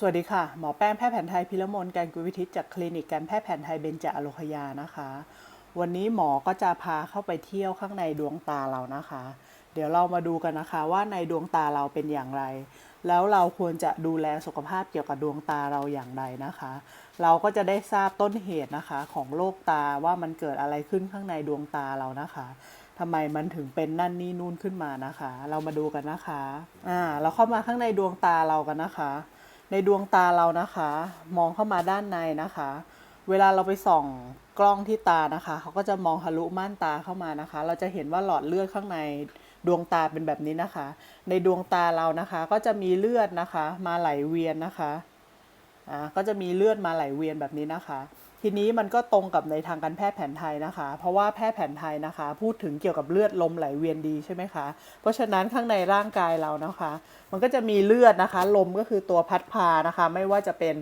สวัสดีค่ะ หมอแป้งแพทย์แผนไทยพิรมนการกุลวิทิตจากคลินิกการแพทย์แผนไทยเบญจอโลคยานะคะ วันนี้หมอก็จะพาเข้าไปเที่ยวข้างในดวงตาเรานะคะ เดี๋ยวเรามาดูกันนะคะว่าในดวงตาเราเป็นอย่างไร แล้วเราควรจะดูแลสุขภาพเกี่ยวกับดวงตาเราอย่างไรนะคะ เราก็จะได้ทราบต้นเหตุนะคะของโรคตาว่ามันเกิดอะไรขึ้นข้างในดวงตาเรานะคะทำไมมันถึงเป็นนั่นนี่นู่นขึ้นมานะคะ เรามาดูกันนะคะอ่าเราเข้ามาข้างในดวงตาเรากันนะคะ ในดวงตาเรานะคะ มองเข้ามาด้านในนะคะ เวลาเราไปส่องกล้องที่ตานะคะเขาก็จะมองทะลุม่านตาเข้ามานะคะ เราจะเห็นว่าหลอดเลือดข้างในดวงตาเป็นแบบนี้นะคะ ในดวงตาเรานะคะ ก็จะมีเลือดนะคะ มาไหลเวียนนะคะอ่าก็จะมีเลือดมาไหลเวียนแบบนี้นะคะ ทีนี้มันก็ตรงกับในทางการแพทย์แผนไทยนะคะ เพราะว่าแพทย์แผนไทยนะคะ พูดถึงเกี่ยวกับเลือดลมไหลเวียนดีใช่ไหมคะ เพราะฉะนั้นข้างในร่างกายเรานะคะ มันก็จะมีเลือดนะคะ ลมก็คือตัวพัดพานะคะ ไม่ว่าจะเป็น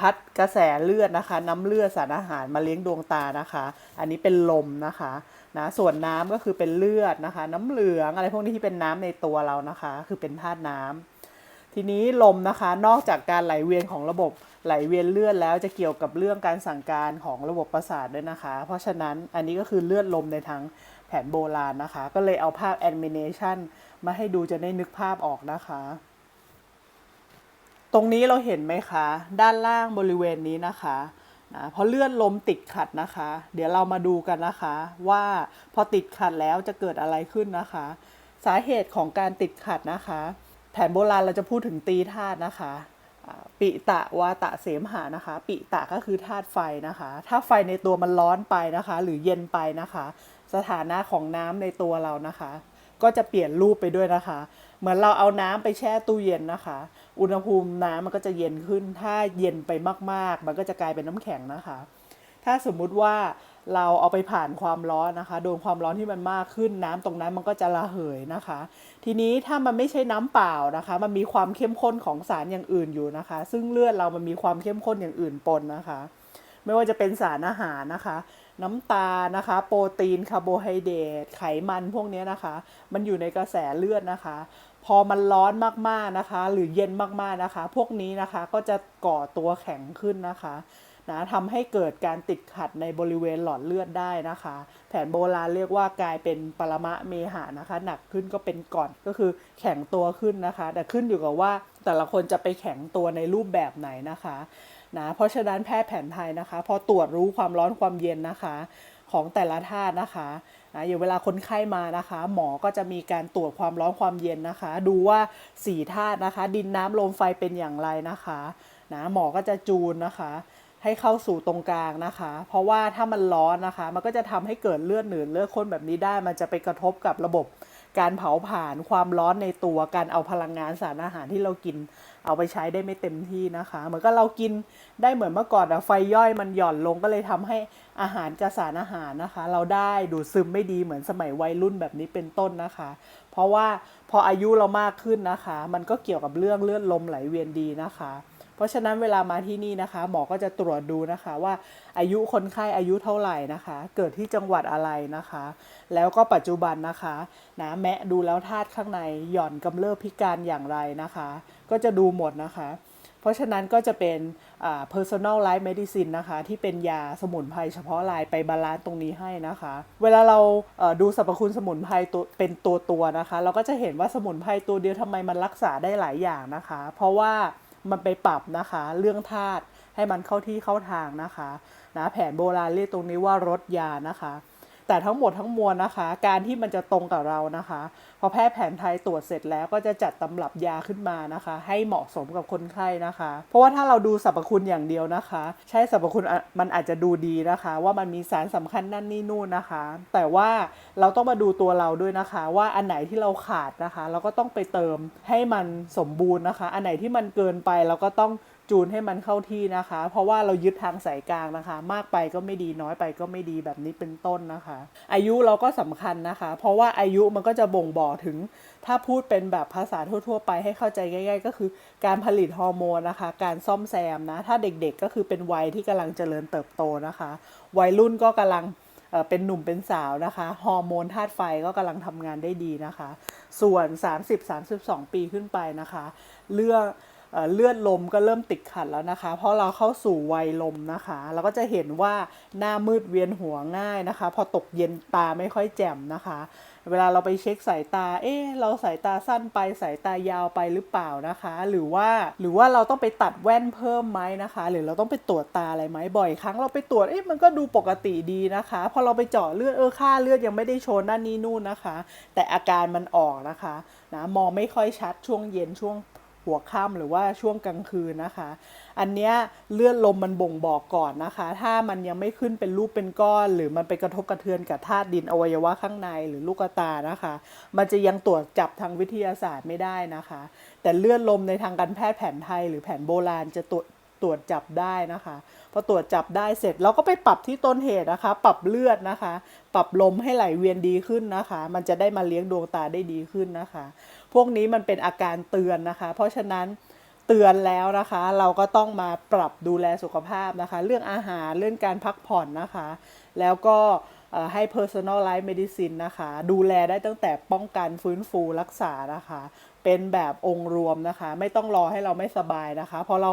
พัดกระแสเลือดนะคะ น้ำเลือดสารอาหารมาเลี้ยงดวงตานะคะ อันนี้เป็นลมนะคะนะส่วนน้ำก็คือเป็นเลือดนะคะ น้ำเหลืองอะไรพวกนี้ที่เป็นน้ำในตัวเรานะคะ คือเป็นธาตุน้ำ ทีนี้ลมนะคะนอกจากการไหลเวียนของระบบไหลเวียนเลือดแล้วจะเกี่ยวกับเรื่องการสั่งการของระบบประสาทด้วยนะคะ เพราะฉะนั้นอันนี้ก็คือเลือดลมในทางแผนโบราณนะคะ ก็เลยเอาภาพแอนิเมชันมาให้ดูจะได้นึกภาพออกนะคะ ตรงนี้เราเห็นไหมคะ ด้านล่างบริเวณนี้นะคะนะเพอเลือนลมติดขัดนะคะ เดี๋ยวเรามาดูกันนะคะ ว่าพอติดขัดแล้วจะเกิดอะไรขึ้นนะคะ สาเหตุของการติดขัดนะคะ แผนโบราณเราจะพูดถึงตีธาตุนะคะปิตะวาตะเสมหานะคะ ปิตะก็คือธาตุไฟนะคะ ถ้าไฟในตัวมันร้อนไปนะคะ หรือเย็นไปนะคะ สถานะของน้ำในตัวเรานะคะ ก็จะเปลี่ยนรูปไปด้วยนะคะ เหมือนเราเอาน้ำไปแช่ตู้เย็นนะคะ อุณหภูมิน้ำมันก็จะเย็นขึ้น ถ้าเย็นไปมากๆ มันก็จะกลายเป็นน้ำแข็งนะคะ ถ้าสมมุติว่า เราเอาไปผ่านความร้อนนะคะ โดนความร้อนที่มันมากขึ้นน้ำตรงนั้นมันก็จะระเหยนะคะ ทีนี้ถ้ามันไม่ใช่น้ำเปล่านะคะ มันมีความเข้มข้นของสารอย่างอื่นอยู่นะคะ ซึ่งเลือดเรามันมีความเข้มข้นอย่างอื่นปนนะคะ ไม่ว่าจะเป็นสารอาหารนะคะ น้ำตาลนะคะ โปรตีนคาร์โบไฮเดรตไขมันพวกนี้นะคะ มันอยู่ในกระแสเลือดนะคะพอมันร้อนมากๆนะคะ หรือเย็นมากๆนะคะ พวกนี้นะคะก็จะก่อตัวแข็งขึ้นนะคะ นะทำให้เกิดการติดขัดในบริเวณหลอดเลือดได้นะคะ แผนโบราณเรียกว่ากลายเป็นปรมะเมหะนะคะ หนักขึ้นก็เป็นก่อนก็คือแข็งตัวขึ้นนะคะ แต่ขึ้นอยู่กับว่าแต่ละคนจะไปแข็งตัวในรูปแบบไหนนะคะนะเพราะฉะนั้นแพทย์แผนไทยนะคะ พอตรวจรู้ความร้อนความเย็นนะคะของแต่ละธาตุนะคะนะอย่างเวลาคนไข้มานะคะ หมอก็จะมีการตรวจความร้อนความเย็นนะคะ ดูว่าสี่ธาตุนะคะ ดินน้ำลมไฟเป็นอย่างไรนะคะนะหมอก็จะจูนนะคะ ให้เข้าสู่ตรงกลางนะคะ เพราะว่าถ้ามันร้อนนะคะ มันก็จะทำให้เกิดเลือดหนืดเลือดข้นแบบนี้ได้ มันจะไปกระทบกับระบบการเผาผลาญความร้อนในตัวการเอาพลังงานสารอาหารที่เรากิน เอาไปใช้ได้ไม่เต็มที่นะคะ เหมือนกับเรากินได้เหมือนเมื่อก่อนอะไฟย่อยมันหย่อนลงก็เลยทำให้อาหารกับสารอาหารนะคะ เราได้ดูดซึมไม่ดีเหมือนสมัยวัยรุ่นแบบนี้เป็นต้นนะคะ เพราะว่าพออายุเรามากขึ้นนะคะ มันก็เกี่ยวกับเรื่องเลือดลมไหลเวียนดีนะคะ ราะฉะนั้นเวลามาที่นี่นะคะ หมอก็จะตรวจดูนะคะว่าอายุคนไข้อายุเท่าไหร่นะคะ เกิดที่จังหวัดอะไรนะคะ แล้วก็ปัจจุบันนะคะนะแมะดูแล้วธาตุข้างในหย่อนกำเริบพิการอย่างไรนะคะ ก็จะดูหมดนะคะ เพราะฉะนั้นก็จะเป็นอ่า personal life medicine นะคะ ที่เป็นยาสมุนไพรเฉพาะรายไปบาลานซ์ตรงนี้ให้นะคะ เวลาเราดูสรรพคุณสมุนไพรตัวเป็นตัวตัวๆนะคะ เราก็จะเห็นว่าสมุนไพรตัวเดียวทำไมมันรักษาได้หลายอย่างนะคะ เพราะว่า มันไปปรับนะคะ เรื่องธาตุให้มันเข้าที่เข้าทางนะคะนะแผนโบราณเรียกตรงนี้ว่ารถยานะคะ แต่ทั้งหมดทั้งมวลนะคะ การที่มันจะตรงกับเรานะคะ พอแพทย์แผนไทยตรวจเสร็จแล้วก็จะจัดตำรับยาขึ้นมานะคะ ให้เหมาะสมกับคนไข้นะคะ เพราะว่าถ้าเราดูสรรพคุณอย่างเดียวนะคะ ใช่สรรพคุณมันอาจจะดูดีนะคะ ว่ามันมีสารสำคัญนั่นนี่นู่นนะคะ แต่ว่าเราต้องมาดูตัวเราด้วยนะคะ ว่าอันไหนที่เราขาดนะคะ เราก็ต้องไปเติมให้มันสมบูรณ์นะคะ อันไหนที่มันเกินไปเราก็ต้อง จูนให้มันเข้าที่นะคะ เพราะว่าเรายึดทางสายกลางนะคะ มากไปก็ไม่ดีน้อยไปก็ไม่ดีแบบนี้เป็นต้นนะคะ อายุเราก็สำคัญนะคะ เพราะว่าอายุมันก็จะบ่งบอกถึง ถ้าพูดเป็นแบบภาษาทั่ว ๆ ไปให้เข้าใจง่าย ๆ ก็คือการผลิตฮอร์โมนนะคะ การซ่อมแซมนะ ถ้าเด็กๆก็คือเป็นวัยที่กำลังเจริญเติบโตนะคะ วัยรุ่นก็กำลังเป็นหนุ่มเป็นสาวนะคะฮอร์โมนธาตุไฟก็กำลังทำงานได้ดีนะคะ ส่วน 30-32 ปีขึ้นไปนะคะ เรื่อง เลือดลมก็เริ่มติดขัดแล้วนะคะ เพราะเราเข้าสู่วัยลมนะคะ เราก็จะเห็นว่าหน้ามืดเวียนหัวง่ายนะคะ พอตกเย็นตาไม่ค่อยแจ่มนะคะ เวลาเราไปเช็คสายตา เอ๊ะเราสายตาสั้นไปสายตายาวไปหรือเปล่านะคะ หรือว่าหรือว่าเราต้องไปตัดแว่นเพิ่มไหมนะคะ หรือเราต้องไปตรวจตาอะไรไหมบ่อยครั้งเราไปตรวจเอ๊ะมันก็ดูปกติดีนะคะ พอเราไปเจาะเลือดเออค่าเลือดยังไม่ได้โชว์นั่นนี่นู่นนะคะ แต่อาการมันออกนะคะนะมองไม่ค่อยชัดช่วงเย็นช่วง หัวค่ำหรือว่าช่วงกลางคืนนะคะ อันเนี้ยเลือดลมมันบ่งบอกก่อนนะคะ ถ้ามันยังไม่ขึ้นเป็นรูปเป็นก้อน หรือมันไปกระทบกระเทือนกับธาตุดินอวัยวะข้างในหรือลูกตานะคะ มันจะยังตรวจจับทางวิทยาศาสตร์ไม่ได้นะคะ แต่เลือดลมในทางการแพทย์แผนไทย หรือแผนโบราณจะตรวจตรวจจับได้นะคะพอตรวจจับได้เสร็จเราก็ไปปรับที่ต้นเหตุนะคะ ปรับเลือดนะคะ ปรับลมให้ไหลเวียนดีขึ้นนะคะ มันจะได้มาเลี้ยงดวงตาได้ดีขึ้นนะคะ พวกนี้มันเป็นอาการเตือนนะคะ เพราะฉะนั้นเตือนแล้วนะคะ เราก็ต้องมาปรับดูแลสุขภาพนะคะ เรื่องอาหารเรื่องการพักผ่อนนะคะ แล้วก็ให้ personalized medicine นะคะ ดูแลได้ตั้งแต่ป้องกันฟื้นฟูรักษานะคะ เป็นแบบองค์รวมนะคะ ไม่ต้องรอให้เราไม่สบายนะคะพอเรา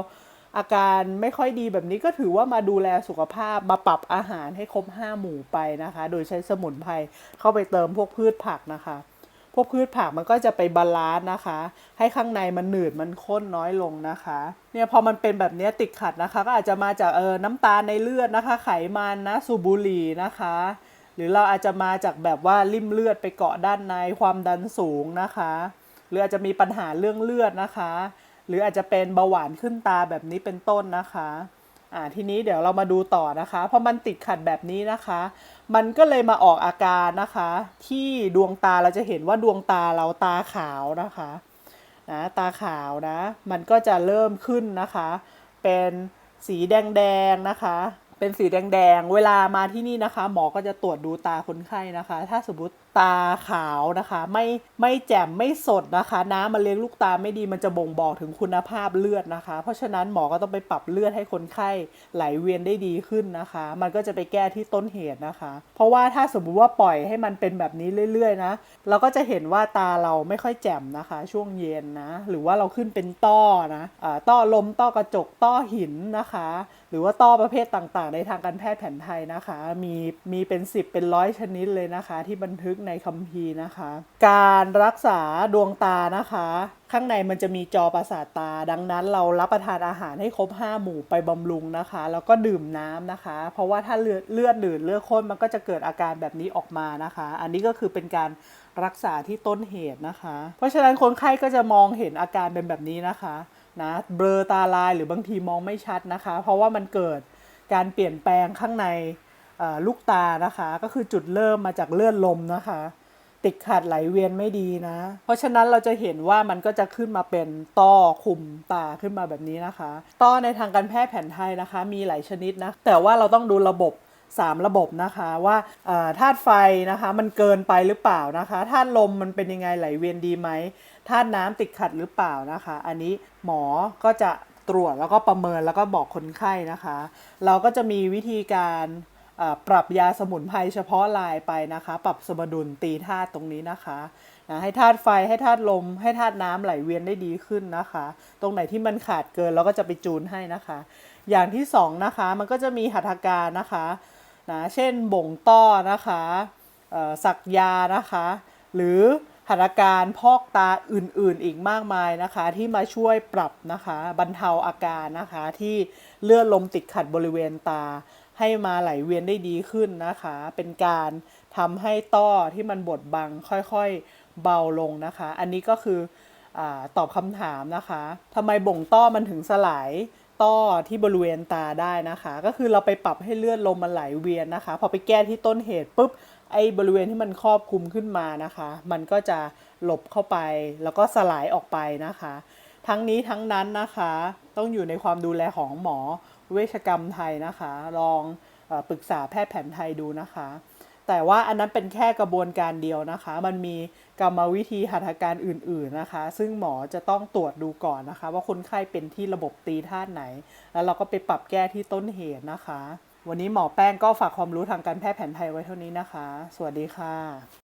อาการไม่ค่อยดีแบบนี้ก็ถือว่ามาดูแลสุขภาพมาปรับอาหารให้ครบห้าหมู่ไปนะคะ โดยใช้สมุนไพรเข้าไปเติมพวกพืชผักนะคะ วกพืชผักมันก็จะไปบาลานซ์นะคะ ให้ข้างในมันหนืดมันข้นน้อยลงนะคะเนี่ยพอมันเป็นแบบนี้ติดขัดนะคะ ก็อาจจะมาจากเออน้ำตาลในเลือดนะคะ ไขมันนะสูบบุหรี่นะคะ หรือเราอาจจะมาจากแบบว่าริ่มเลือดไปเกาะด้านในความดันสูงนะคะ หรืออาจจะมีปัญหาเรื่องเลือดนะคะ หรืออาจจะเป็นเบาหวานขึ้นตาแบบนี้เป็นต้นนะคะ อ่าทีนี้เดี๋ยวเรามาดูต่อนะคะพอมันติดขัดแบบนี้นะคะ มันก็เลยมาออกอาการนะคะ ที่ดวงตาเราจะเห็นว่าดวงตาเราตาขาวนะคะนะตาขาวนะ มันก็จะเริ่มขึ้นนะคะ เป็นสีแดงๆนะคะ เป็นสีแดงๆ เวลามาที่นี่นะคะ หมอก็จะตรวจดูตาคนไข้นะคะ ถ้าสมมติตาขาวนะคะ ไม่ไม่แจ่มไม่สดนะคะ น้ำมันเลี้ยงลูกตาไม่ดีมันจะบ่งบอกถึงคุณภาพเลือดนะคะ เพราะฉะนั้นหมอก็ต้องไปปรับเลือดให้คนไข้ไหลเวียนได้ดีขึ้นนะคะ มันก็จะไปแก้ที่ต้นเหตุนะคะ เพราะว่าถ้าสมมุติว่าปล่อยให้มันเป็นแบบนี้เรื่อยๆนะเราก็จะเห็นว่าตาเราไม่ค่อยแจ่มนะคะ ช่วงเย็นนะ หรือว่าเราขึ้นเป็นต้อนะอ่าต้อลมต้อกระจกต้อหินนะคะหรือว่าต้อประเภทต่างๆ ในทางการแพทย์แผนไทยนะคะ มีมีเป็น 10 เป็นร้อยชนิดเลยนะคะ ที่บันทึกในคัมภีร์นะคะ การรักษาดวงตานะคะ ข้างในมันจะมีจอประสาทตา ดังนั้นเรารับประทานอาหารให้ครบ 5 หมู่ไปบำรุงนะคะ แล้วก็ดื่มน้ำนะคะ เพราะว่าถ้าเลือดเลือดหนืดเลือดข้นมันก็จะเกิดอาการแบบนี้ออกมานะคะ อันนี้ก็คือเป็นการรักษาที่ต้นเหตุนะคะ เพราะฉะนั้นคนไข้ก็จะมองเห็นอาการเป็นแบบนี้นะคะ นะเบลอตาลายหรือบางทีมองไม่ชัดนะคะ เพราะว่ามันเกิดการเปลี่ยนแปลงข้างในลูกตานะคะ ก็คือจุดเริ่มมาจากเลือดลมนะคะ ติดขัดไหลเวียนไม่ดีนะ เพราะฉะนั้นเราจะเห็นว่ามันก็จะขึ้นมาเป็นต้อคุมตาขึ้นมาแบบนี้นะคะ ต้อในทางการแพทย์แผนไทยนะคะ มีหลายชนิดนะ แต่ว่าเราต้องดูระบบ 3 ระบบนะคะว่าธาตุไฟนะคะ มันเกินไปหรือเปล่านะคะธาตุลมมันเป็นยังไงไหลเวียนดีไหม ธาตุน้ำติดขัดหรือเปล่านะคะ อันนี้หมอก็จะตรวจแล้วก็ประเมินแล้วก็บอกคนไข้นะคะ เราก็จะมีวิธีการปรับยาสมุนไพรเฉพาะลายไปนะคะ ปรับสมดุลตีธาตุตรงนี้นะคะนะให้ธาตุไฟให้ธาตุลม ให้ธาตุน้ำไหลเวียนได้ดีขึ้นนะคะ ตรงไหนที่มันขาดเกินเราก็จะไปจูนให้นะคะ อย่างที่สองนะคะมันก็จะมีหัตถการนะคะนะเช่นบ่งต้อนะคะสักยานะคะ หรือ หัตถการพอกตาอื่นๆ อีกมากมายนะคะ ที่มาช่วยปรับนะคะบรรเทาอาการนะคะ ที่เลือดลมติดขัดบริเวณตา ให้มาไหลเวียนได้ดีขึ้นนะคะ เป็นการทำให้ต้อที่มันบดบังค่อยๆเบาลงนะคะ อันนี้ก็คืออตอบคำถามนะคะทำไมบ่งต้อมันถึงสลายต้อที่บริเวณตาได้นะคะ ก็คือเราไปปรับให้เลือดลมมันไหลเวียนนะคะ พอไปแก้ที่ต้นเหตุปุ๊บ ไอ้บริเวณที่มันครอบคลุมขึ้นมานะคะ มันก็จะหลบเข้าไปแล้วก็สลายออกไปนะคะ ทั้งนี้ทั้งนั้นนะคะ ต้องอยู่ในความดูแลของหมอเวชกรรมไทยนะคะ ลองอปรึกษาแพทย์แผนไทยดูนะคะ แต่ว่าอันนั้นเป็นแค่กระบวนการเดียวนะคะ มันมีกรรมวิธีหัตถการอื่น ๆนะคะ ซึ่งหมอจะต้องตรวจดูก่อนนะคะ ว่าคนไข้เป็นที่ระบบตีธาไหน แล้วเราก็ไปปรับแก้ที่ต้นเหตุนะคะ วันนี้หมอแป้งก็ฝากความรู้ทางการแพทย์แผนไทยไว้เท่านี้นะคะ สวัสดีค่ะ